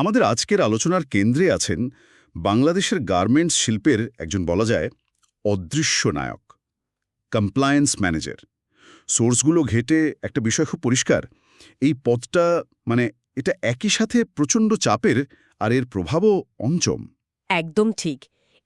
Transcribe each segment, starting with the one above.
আমাদের আজকের আলোচনার কেন্দ্রে আছেন বাংলাদেশের গার্মেন্টস শিল্পের একজন বলা যায় অদৃশ্য নায়ক কমপ্লায়েন্স ম্যানেজার সোর্সগুলো ঘেটে একটা বিষয় খুব পরিষ্কার। এই পদটা মানে এটা একই সাথে প্রচণ্ড চাপের আর এর প্রভাবও অঞ্চম একদম ঠিক।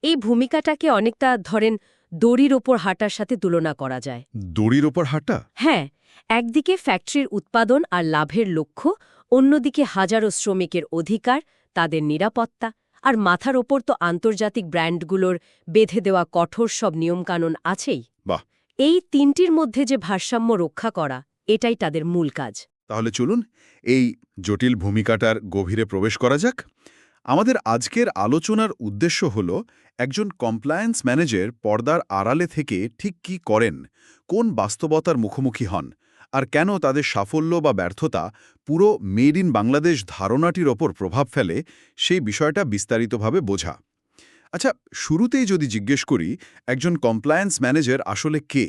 এই ভূমিকাটাকে অনেকটা ধরেন দড়ির ওপর হাঁটার সাথে তুলনা করা যায়। দড়ির ওপর হাঁটা? হ্যাঁ একদিকে ফ্যাক্টরির উৎপাদন আর লাভের লক্ষ্য অন্যদিকে হাজারো শ্রমিকের অধিকার তাদের নিরাপত্তা আর মাথার ওপর তো আন্তর্জাতিক ব্র্যান্ডগুলোর বেঁধে দেওয়া কঠোর সব নিয়মকানুন আছেই। বাহ। এই তিনটির মধ্যে যে ভারসাম্য রক্ষা করা এটাই তাদের মূল কাজ। তাহলে চলুন এই জটিল ভূমিকাটার গভীরে প্রবেশ করা যাক। আমাদের আজকের আলোচনার উদ্দেশ্য হল একজন কমপ্লায়েন্স ম্যানেজার পর্দার আড়ালে থেকে ঠিক কি করেন কোন বাস্তবতার মুখোমুখি হন আর কেন তাদের সাফল্য বা ব্যর্থতা পুরো মেড ইন বাংলাদেশ ধারণাটির ওপর প্রভাব ফেলে সেই বিষয়টা বিস্তারিতভাবে বোঝা। আচ্ছা শুরুতেই যদি জিজ্ঞেস করি একজন কমপ্লায়েন্স ম্যানেজার আসলে কে?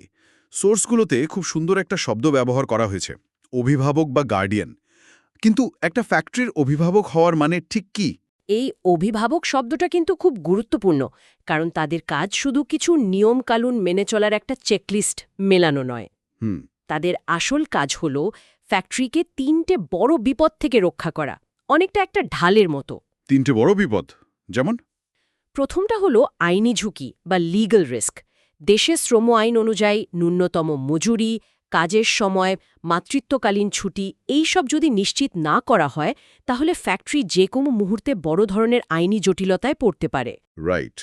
সোর্সগুলোতে খুব সুন্দর একটা শব্দ ব্যবহার করা হয়েছে অভিভাবক বা গার্ডিয়ান কিন্তু একটা ফ্যাক্টরির অভিভাবক হওয়ার মানে ঠিক কি? এই অভিভাবক শব্দটা কিন্তু খুব গুরুত্বপূর্ণ কারণ তাদের কাজ শুধু কিছু নিয়মকানুন মেনে চলার একটা চেকলিস্ট মেলানো নয়। হুম। তাদের আসল কাজ হল ফ্যাক্টরিকে তিনটে বড় বিপদ থেকে রক্ষা করা অনেকটা একটা ঢালের মতো। তিনটে বড় বিপদ? যেমন? প্রথমটা হলো আইনি ঝুঁকি বা লিগ্যাল রিস্ক দেশের শ্রম আইন অনুযায়ী ন্যূনতম মজুরি কাজের সময় মাতৃত্বকালীন ছুটি এই সব যদি নিশ্চিত না করা হয় তাহলে ফ্যাক্টরি যে কোনো মুহূর্তে বড় ধরনের আইনি জটিলতায় পড়তে পারে। রাইট।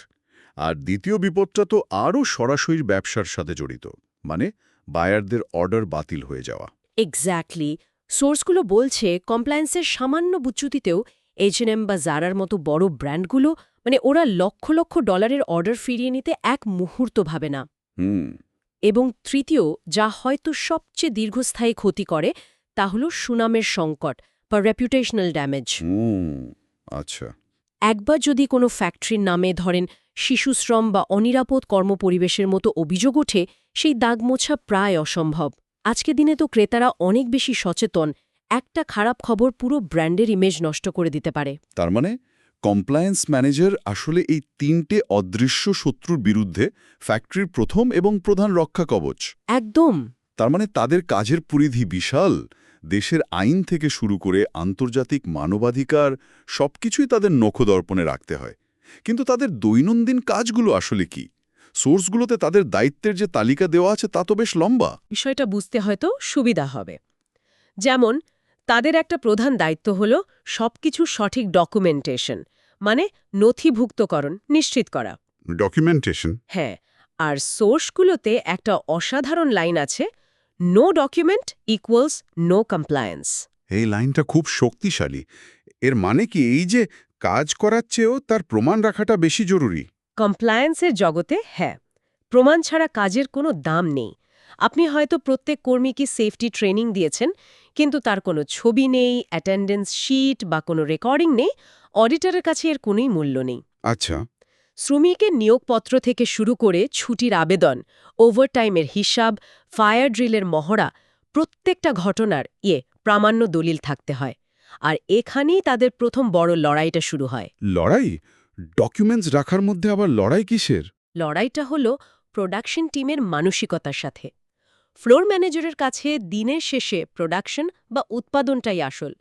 আর দ্বিতীয় বিপদটা তো আরও সরাসরি ব্যবসার সাথে জড়িত। মানে বায়ারদের অর্ডার বাতিল হয়ে যাওয়া। এক্স্যাক্টলি সোর্সগুলো বলছে কমপ্লায়েন্সের সামান্য বুচ্চুতিতেও এইচএনএম বা জারার মতো বড় ব্র্যান্ডগুলো মানে ওরা লক্ষ লক্ষ ডলারের অর্ডার ফিরিয়ে নিতে এক মুহূর্ত ভাবে না। এবং তৃতীয় যা হয়তো সবচেয়ে দীর্ঘস্থায়ী ক্ষতি করে তা হল সুনামের সংকট বা রেপুটেশনাল ড্যামেজ আচ্ছা। একবার যদি কোনো ফ্যাক্টরির নামে ধরেন শিশুশ্রম বা অনিরাপদ কর্মপরিবেশের মতো অভিযোগ ওঠে সেই দাগমোছা প্রায় অসম্ভব। আজকে দিনে তো ক্রেতারা অনেক বেশি সচেতন একটা খারাপ খবর পুরো ব্র্যান্ডের ইমেজ নষ্ট করে দিতে পারে। তার মানে কমপ্লায়েন্স ম্যানেজার আসলে এই তিনটে অদৃশ্য শত্রুর বিরুদ্ধে ফ্যাক্টরির প্রথম এবং প্রধান রক্ষা কবচ। একদম। তার মানে তাদের কাজের পরিধি বিশাল দেশের আইন থেকে শুরু করে আন্তর্জাতিক মানবাধিকার সবকিছুই তাদের নখদর্পণে রাখতে হয়। কিন্তু তাদের দৈনন্দিন কাজগুলো আসলে কি? সোর্সগুলোতে তাদের দায়িত্বের যে তালিকা দেওয়া আছে তা তো বেশ লম্বা। বিষয়টা বুঝতে হয়তো সুবিধা হবে। যেমন তাদের একটা প্রধান দায়িত্ব হল সবকিছু সঠিক ডকুমেন্টেশন মানে নথিভুক্তকরণ নিশ্চিত করা। ডকুমেন্টেশন? হ্যাঁ আর সোর্সগুলোতে একটা অসাধারণ লাইন আছে no document equals no compliance এই লাইনটা খুব শক্তিশালী। এর মানে কি এই যে কাজ করার চেয়েও তার প্রমাণ রাখাটা বেশি জরুরি। কমপ্লায়েন্সের জগতে হ্যাঁ প্রমাণ ছাড়া কাজের কোনো দাম নেই। আপনি হয়তো প্রত্যেক কর্মীকে সেফটি ট্রেনিং দিয়েছেন কিন্তু তার কোনো ছবি নেই অ্যাটেন্ডেন্স শিট বা কোনো রেকর্ডিং নেই অডিটরের কাছে এর কোনোই মূল্য নেই। আচ্ছা। শ্রমিকের নিয়োগপত্র থেকে শুরু করে ছুটির আবেদন ওভারটাইমের হিসাব ফায়ার ড্রিলের মহড়া প্রত্যেকটা ঘটনার ইয়ে প্রামাণ্য দলিল থাকতে হয়। আর এখানেই তাদের প্রথম বড় লড়াইটা শুরু হয়। লড়াই? ডকুমেন্টস রাখার মধ্যে আবার লড়াই কিসের? লড়াইটা হল প্রোডাকশন টিমের মানসিকতার সাথে। ফ্লোর ম্যানেজারের কাছে দিনের শেষে প্রোডাকশন বা উৎপাদনটাই আসল।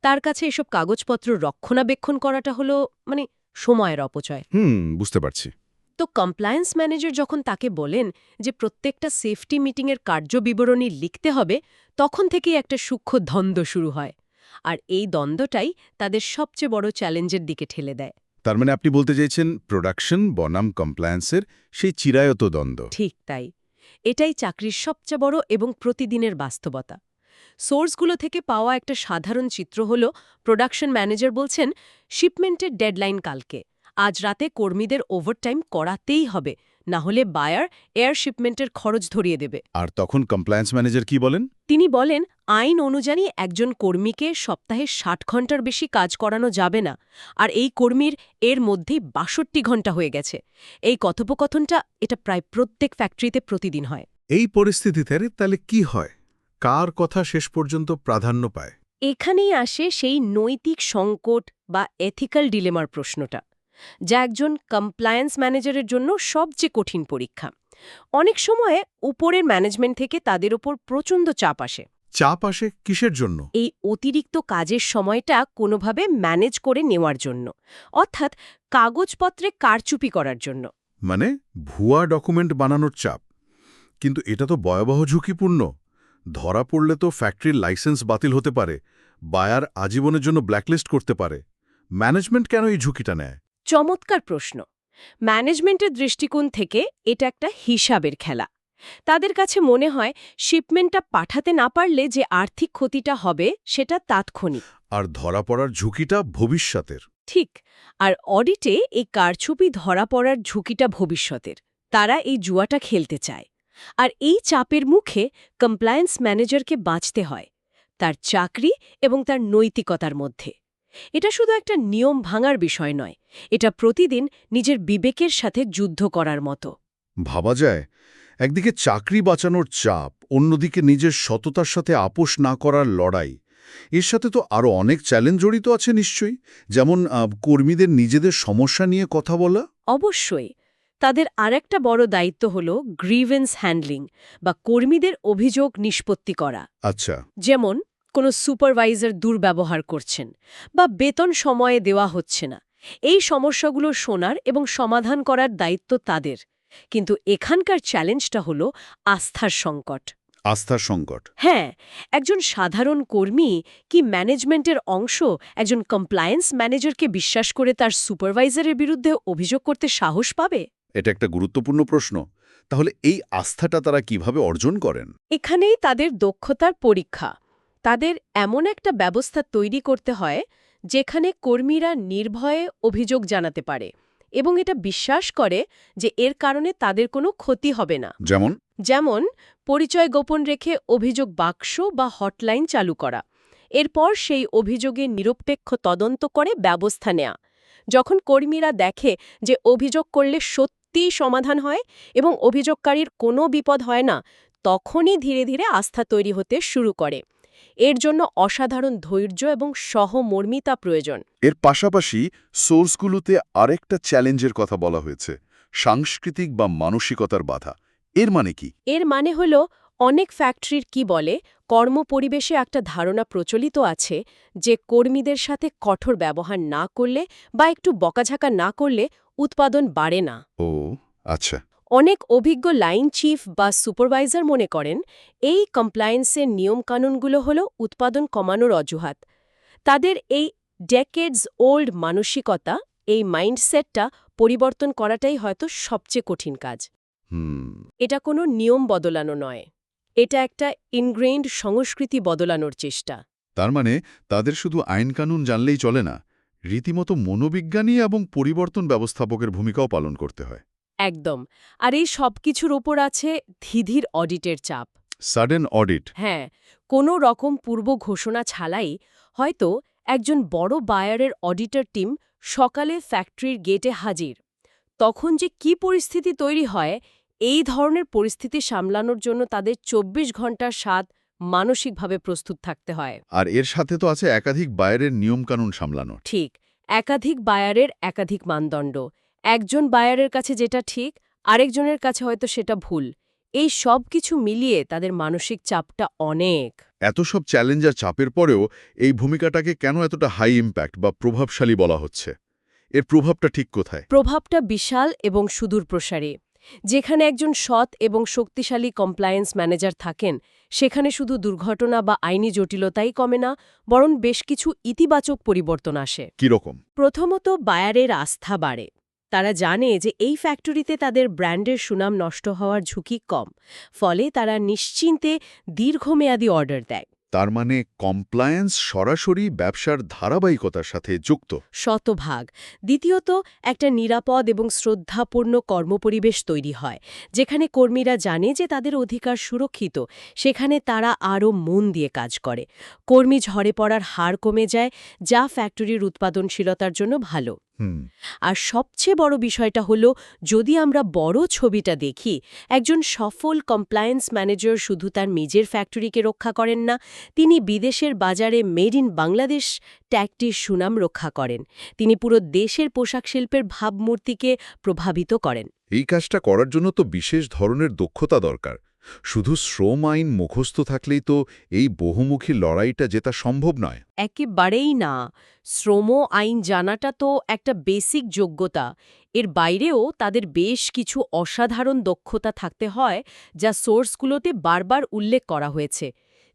তার কাছে এসব কাগজপত্র রক্ষণাবেক্ষণ করাটা হলো মানে সময়ের অপচয়। হুম বুঝতে পারছি। তো কমপ্লায়েন্স ম্যানেজার যখন তাকে বলেন যে প্রত্যেকটা সেফটি মিটিংয়ের কার্যবিবরণী লিখতে হবে তখন থেকেই একটা সূক্ষ্ম দ্বন্দ্ব শুরু হয়। আর এই দ্বন্দ্বটাই তাদের সবচেয়ে বড় চ্যালেঞ্জের দিকে ঠেলে দেয়। তার মানে আপনি বলতে চাইছেন প্রোডাকশন বনাম কমপ্লায়েন্সের সেই চিরায়ত দ্বন্দ্ব। ঠিক তাই। এটাই চাকরির সবচেয়ে বড় এবং প্রতিদিনের বাস্তবতা। সোর্সগুলো থেকে পাওয়া একটা সাধারণ চিত্র হল প্রোডাকশন ম্যানেজার বলছেন শিপমেন্টের ডেডলাইন কালকে। আজ রাতে কর্মীদের ওভারটাইম করাতেই হবে। না হলে বায়ার এয়ার শিপমেন্টের খরচ ধরিয়ে দেবে। আর তখন কমপ্লায়েন্স ম্যানেজার কি বলেন? তিনি বলেন আইন অনুযায়ী একজন কর্মীকে সপ্তাহে ষাট ঘণ্টার বেশি কাজ করানো যাবে না আর এই কর্মীর এর মধ্যেই বাষট্টি ঘণ্টা হয়ে গেছে। এই কথোপকথনটা এটা প্রায় প্রত্যেক ফ্যাক্টরিতে প্রতিদিন হয়। এই পরিস্থিতিতে তাহলে কি হয়? কার কথা শেষ পর্যন্ত প্রাধান্য পায়? এখানেই আসে সেই নৈতিক সংকট বা এথিক্যাল ডিলেমার প্রশ্নটা। যা একজন কমপ্লায়েন্স ম্যানেজারের জন্য সবচেয়ে কঠিন পরীক্ষা। অনেক সময়ে উপরের ম্যানেজমেন্ট থেকে তাদের ওপর প্রচণ্ড চাপ আসে। চাপ আসে কিসের জন্য? এই অতিরিক্ত কাজের সময়টা কোনোভাবে ম্যানেজ করে নেওয়ার জন্য অর্থাৎ কাগজপত্রে কারচুপি করার জন্য। মানে ভুয়া ডকুমেন্ট বানানোর চাপ। কিন্তু এটা তো ভয়াবহ ঝুঁকিপূর্ণ। ধরা পড়লে তো ফ্যাক্টরির লাইসেন্স বাতিল হতে পারে বায়ার আজীবনের জন্য ব্ল্যাকলিস্ট করতে পারে। ম্যানেজমেন্ট কেন এই ঝুঁকিটা নেয়? চমৎকার প্রশ্ন। ম্যানেজমেন্টের দৃষ্টিকোণ থেকে এটা একটা হিসাবের খেলা। তাদের কাছে মনে হয় শিপমেন্টটা পাঠাতে না পারলে যে আর্থিক ক্ষতিটা হবে সেটা তাৎক্ষণিক। আর ধরা পড়ার ঝুঁকিটা ভবিষ্যতের। ঠিক আর অডিটে এই কারছুপি ধরা পড়ার ঝুঁকিটা ভবিষ্যতের। তারা এই জুয়াটা খেলতে চায়। আর এই চাপের মুখে কমপ্লায়েন্স ম্যানেজারকে বাঁচতে হয় তার চাকরি এবং তার নৈতিকতার মধ্যে। এটা শুধু একটা নিয়ম ভাঙার বিষয় নয় এটা প্রতিদিন নিজের বিবেকের সাথে যুদ্ধ করার মতো। ভাবা যায় একদিকে চাকরি বাঁচানোর চাপ অন্যদিকে নিজের সততার সাথে আপোষ না করার লড়াই। এর সাথে তো আরও অনেক চ্যালেঞ্জ জড়িত আছে নিশ্চয়ই যেমন কর্মীদের নিজেদের সমস্যা নিয়ে কথা বলা। অবশ্যই তাদের আরেকটা বড় দায়িত্ব হল গ্রিভেন্স হ্যান্ডলিং বা কর্মীদের অভিযোগ নিষ্পত্তি করা। আচ্ছা। যেমন কোনো সুপারভাইজার দুর্ব্যবহার করছেন বা বেতন সময়ে দেওয়া হচ্ছে না। এই সমস্যাগুলো শোনার এবং সমাধান করার দায়িত্ব তাদের। কিন্তু এখানকার চ্যালেঞ্জটা হল আস্থার সংকট। আস্থার সংকট। হ্যাঁ একজন সাধারণ কর্মী কি ম্যানেজমেন্টের অংশ একজন কমপ্লায়েন্স ম্যানেজারকে বিশ্বাস করে তার সুপারভাইজারের বিরুদ্ধে অভিযোগ করতে সাহস পাবে? এটা একটা গুরুত্বপূর্ণ প্রশ্ন। তাহলে এই আস্থাটা তারা কীভাবে অর্জন করেন? এখানেই তাদের দক্ষতার পরীক্ষা। তাদের এমন একটা ব্যবস্থা তৈরি করতে হয় যেখানে কর্মীরা নির্ভয়ে অভিযোগ জানাতে পারে এবং এটা বিশ্বাস করে যে এর কারণে তাদের কোনো ক্ষতি হবে না। যেমন? যেমন পরিচয় গোপন রেখে অভিযোগ বাক্স বা হটলাইন চালু করা। এরপর সেই অভিযোগের নিরপেক্ষ তদন্ত করে ব্যবস্থা নেয়া। যখন কর্মীরা দেখে যে অভিযোগ করলে সত্যিই সমাধান হয় এবং অভিযোগকারীর কোনো বিপদ হয় না তখনই ধীরে ধীরে আস্থা তৈরি হতে শুরু করে। এর জন্য অসাধারণ ধৈর্য এবং সহমর্মিতা প্রয়োজন। এর পাশাপাশি সোর্সগুলোতে আরেকটা চ্যালেঞ্জের কথা বলা হয়েছে সাংস্কৃতিক বা মানসিকতার বাধা। এর মানে কি? এর মানে হল অনেক ফ্যাক্টরির কি বলে কর্মপরিবেশে একটা ধারণা প্রচলিত আছে যে কর্মীদের সাথে কঠোর ব্যবহার না করলে বা একটু বকাঝাকা না করলে উৎপাদন বাড়ে না। ও আচ্ছা। অনেক অভিজ্ঞ লাইন চিফ বা সুপারভাইজার মনে করেন এই কমপ্লায়েন্সের নিয়মকানুনগুলো হল উৎপাদন কমানোর অজুহাত। তাদের এই ডেকেডস ওল্ড মানসিকতা এই মাইন্ডসেটটা পরিবর্তন করাটাই হয়তো সবচেয়ে কঠিন কাজ। এটা কোনো নিয়ম বদলানো নয়। এটা একটা ইনগ্রেইন্ড সংস্কৃতি বদলানোর চেষ্টা। তার মানে তাদের শুধু আইন কানুন জানলেই চলে না রীতিমতো মনোবিজ্ঞানী এবং পরিবর্তন ব্যবস্থাপকের ভূমিকাও পালন করতে হয়। একদম। আর এই সব কিছুর ওপর আছে ধীধির অডিটের চাপ। সাডেন অডিট হ্যাঁ কোনো রকম পূর্ব ঘোষণা ছাড়াই হয়তো একজন বড় বায়ারের অডিটর টিম সকালে ফ্যাক্টরির গেটে হাজির। তখন যে কি পরিস্থিতি তৈরি হয় এই ধরনের পরিস্থিতি সামলানোর জন্য তাদের ২৪ ঘণ্টার স্বাদ মানসিকভাবে প্রস্তুত থাকতে হয়। আর এর সাথে তো আছে একাধিক বায়ারের নিয়মকানুন সামলানো। ঠিক একাধিক বায়ারের একাধিক মানদণ্ড। একজন বায়ারের কাছে যেটা ঠিক আরেকজনের কাছে হয়তো সেটা ভুল। এই সব কিছু মিলিয়ে তাদের মানসিক চাপটা অনেক। এত সব চ্যালেঞ্জ আর চাপের পরেও এই ভূমিকাটাকে কেন এতটা হাই ইম্প্যাক্ট বা প্রভাবশালী বলা হচ্ছে? এর প্রভাবটা ঠিক কোথায়? প্রভাবটা বিশাল এবং সুদূর প্রসারী। যেখানে একজন সৎ এবং শক্তিশালী কমপ্লায়েন্স ম্যানেজার থাকেন সেখানে শুধু দুর্ঘটনা বা আইনি জটিলতাই কমে না বরং বেশ কিছু ইতিবাচক পরিবর্তন আসে। কীরকম? প্রথমত বায়ারের আস্থা বাড়ে। তারা জানে যে এই ফ্যাক্টরিতে তাদের ব্র্যান্ডের সুনাম নষ্ট হওয়ার ঝুঁকি কম ফলে তারা নিশ্চিন্তে দীর্ঘমেয়াদী অর্ডার দেয়। তার মানে কমপ্লায়েন্স সরাসরি ব্যবসার ধারাবাহিকতার সাথে যুক্ত। শতভাগ। দ্বিতীয়ত একটা নিরাপদ এবং শ্রদ্ধাপূর্ণ কর্মপরিবেশ তৈরি হয় যেখানে কর্মীরা জানে যে তাদের অধিকার সুরক্ষিত সেখানে তারা আরও মন দিয়ে কাজ করে। কর্মী ঝরে পড়ার হার কমে যায় যা ফ্যাক্টরির উৎপাদনশীলতার জন্য ভালো। আর সবচেয়ে বড় বিষয়টা হলো যদি আমরা বড় ছবিটা দেখি একজন সফল কমপ্লায়েন্স ম্যানেজার শুধু তার নিজের ফ্যাক্টরিকে রক্ষা করেন না তিনি বিদেশের বাজারে মেড ইন বাংলাদেশ ট্যাগটির সুনাম রক্ষা করেন। তিনি পুরো দেশের পোশাক শিল্পের ভাবমূর্তিকে প্রভাবিত করেন। এই কাজটা করার জন্য তো বিশেষ ধরনের দক্ষতা দরকার। শুধু শ্রম আইন মুখস্থ থাকলেই তো এই বহুমুখী লড়াইটা জেতা সম্ভব নয়। একেবারেই না। শ্রম আইন জানাটা তো একটা বেসিক যোগ্যতা। এর বাইরেও তাদের বেশ কিছু অসাধারণ দক্ষতা থাকতে হয়, যা সোর্সগুলোতে বারবার উল্লেখ করা হয়েছে।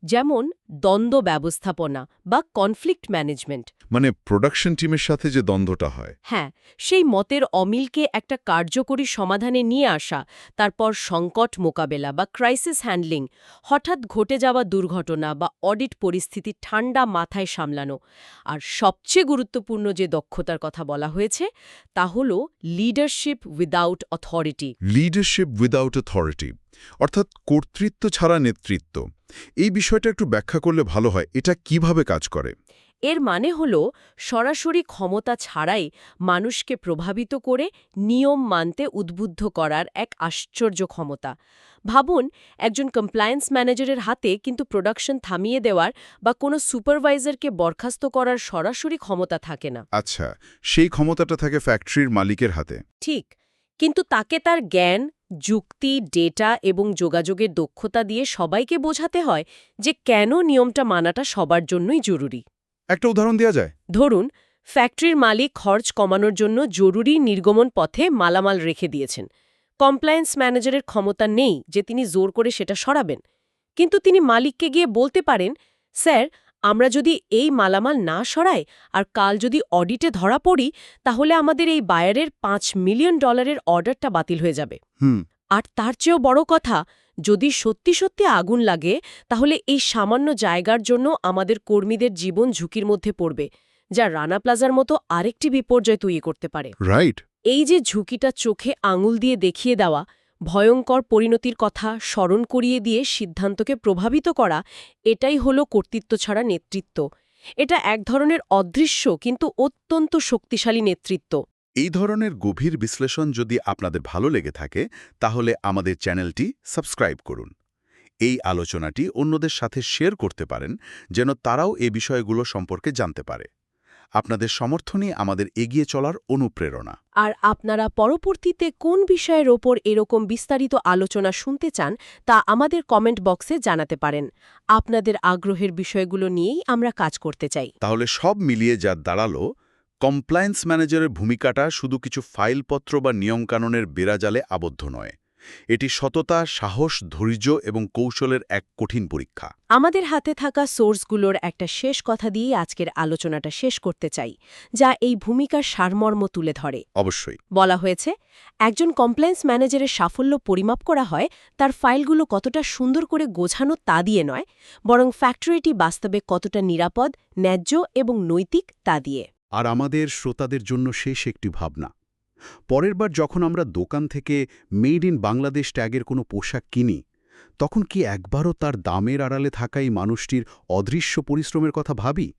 যেমন দ্বন্দ্ব ব্যবস্থাপনা বা কনফ্লিক্ট ম্যানেজমেন্ট মানে প্রোডাকশন টিমের সাথে যে দ্বন্দ্বটা হয়। হ্যাঁ সেই মতের অমিলকে একটা কার্যকরী সমাধানে নিয়ে আসা তারপর সংকট মোকাবেলা বা ক্রাইসিস হ্যান্ডলিং হঠাৎ ঘটে যাওয়া দুর্ঘটনা বা অডিট পরিস্থিতি ঠান্ডা মাথায় সামলানো। আর সবচেয়ে গুরুত্বপূর্ণ যে দক্ষতার কথা বলা হয়েছে তা হল leadership without authority leadership without authority অর্থাৎ কর্তৃত্ব ছাড়া নেতৃত্ব। এই বিষয়টা একটু ব্যাখ্যা করলে ভালো হয় এটা কীভাবে কাজ করে? এর মানে হল সরাসরি ক্ষমতা ছাড়াই মানুষকে প্রভাবিত করে নিয়ম মানতে উদ্বুদ্ধ করার এক আশ্চর্য ক্ষমতা। ভাবুন একজন কমপ্লায়েন্স ম্যানেজারের হাতে কিন্তু প্রোডাকশন থামিয়ে দেওয়ার বা কোনো সুপারভাইজারকে বরখাস্ত করার সরাসরি ক্ষমতা থাকে না। আচ্ছা সেই ক্ষমতাটা থাকে ফ্যাক্টরির মালিকের হাতে। ঠিক কিন্তু তাকে তার জ্ঞান যুক্তি ডেটা এবং যোগাযোগের দক্ষতা দিয়ে সবাইকে বোঝাতে হয় যে কেন নিয়মটা মানাটা সবার জন্যই জরুরি। একটা উদাহরণ দেওয়া যায়। ধরুন ফ্যাক্টরির মালিক খরচ কমানোর জন্য জরুরি নির্গমন পথে মালামাল রেখে দিয়েছেন। কমপ্লায়েন্স ম্যানেজারের ক্ষমতা নেই যে তিনি জোর করে সেটা সরাবেন। কিন্তু তিনি মালিককে গিয়ে বলতে পারেন স্যার আমরা যদি এই মালামাল না সরাই আর কাল যদি অডিটে ধরা পড়ি তাহলে আমাদের এই বায়ারের পাঁচ মিলিয়ন ডলারের অর্ডারটা বাতিল হয়ে যাবে। হুম। আর তার চেয়েও বড় কথা যদি সত্যি সত্যি আগুন লাগে তাহলে এই সামান্য জায়গার জন্য আমাদের কর্মীদের জীবন ঝুঁকির মধ্যে পড়বে যা রানা প্লাজার মতো আরেকটি বিপর্যয় তৈরি করতে পারে। রাইট। এই যে ঝুঁকিটা চোখে আঙুল দিয়ে দেখিয়ে দেওয়া ভয়ঙ্কর পরিণতির কথা স্মরণ করিয়ে দিয়ে সিদ্ধান্তকে প্রভাবিত করা, এটাই হলো কর্তৃত্ব ছাড়া নেতৃত্ব। এটা এক ধরনের অদৃশ্য কিন্তু অত্যন্ত শক্তিশালী নেতৃত্ব। এই ধরনের গভীর বিশ্লেষণ যদি আপনাদের ভালো লেগে থাকে, তাহলে আমাদের চ্যানেলটি সাবস্ক্রাইব করুন। এই আলোচনাটি অন্যদের সাথে শেয়ার করতে পারেন, যেন তারাও এ বিষয়গুলো সম্পর্কে জানতে পারে। আপনাদের সমর্থনই আমাদের এগিয়ে চলার অনুপ্রেরণা। আর আপনারা পরবর্তীতে কোন বিষয়ের ওপর এরকম বিস্তারিত আলোচনা শুনতে চান তা আমাদের কমেন্ট বক্সে জানাতে পারেন। আপনাদের আগ্রহের বিষয়গুলো নিয়েই আমরা কাজ করতে চাই। তাহলে সব মিলিয়ে যা দাঁড়াল কমপ্লায়েন্স ম্যানেজারের ভূমিকাটা শুধু কিছু ফাইলপত্র বা নিয়মকানুনের বেড়াজালে আবদ্ধ নয়। এটি সততা সাহস ধৈর্য এবং কৌশলের এক কঠিন পরীক্ষা। আমাদের হাতে থাকা সোর্সগুলোর একটা শেষ কথা দিয়েই আজকের আলোচনাটা শেষ করতে চাই যা এই ভূমিকার সারমর্ম তুলে ধরে। অবশ্যই। বলা হয়েছে একজন কমপ্লেন্স ম্যানেজারের সাফল্য পরিমাপ করা হয় তার ফাইলগুলো কতটা সুন্দর করে গোছানো তা দিয়ে নয় বরং ফ্যাক্টরিটি বাস্তবে কতটা নিরাপদ ন্যায্য এবং নৈতিক তা দিয়ে। আর আমাদের শ্রোতাদের জন্য শেষ একটি ভাবনা পরের বার যখন আমরা দোকান থেকে মেড ইন বাংলাদেশ ট্যাগের কোনো পোশাক কিনি, তখন কি একবারও তার দামের আড়ালে থাকা এই মানুষটির অদৃশ্য পরিশ্রমের কথা ভাবি?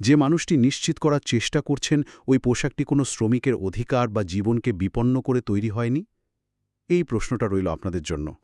যে মানুষটি নিশ্চিত করার চেষ্টা করছেন ওই পোশাকটি কোনো শ্রমিকের অধিকার বা জীবনকে বিপন্ন করে তৈরি হয়নি? এই প্রশ্নটা রইল আপনাদের জন্য।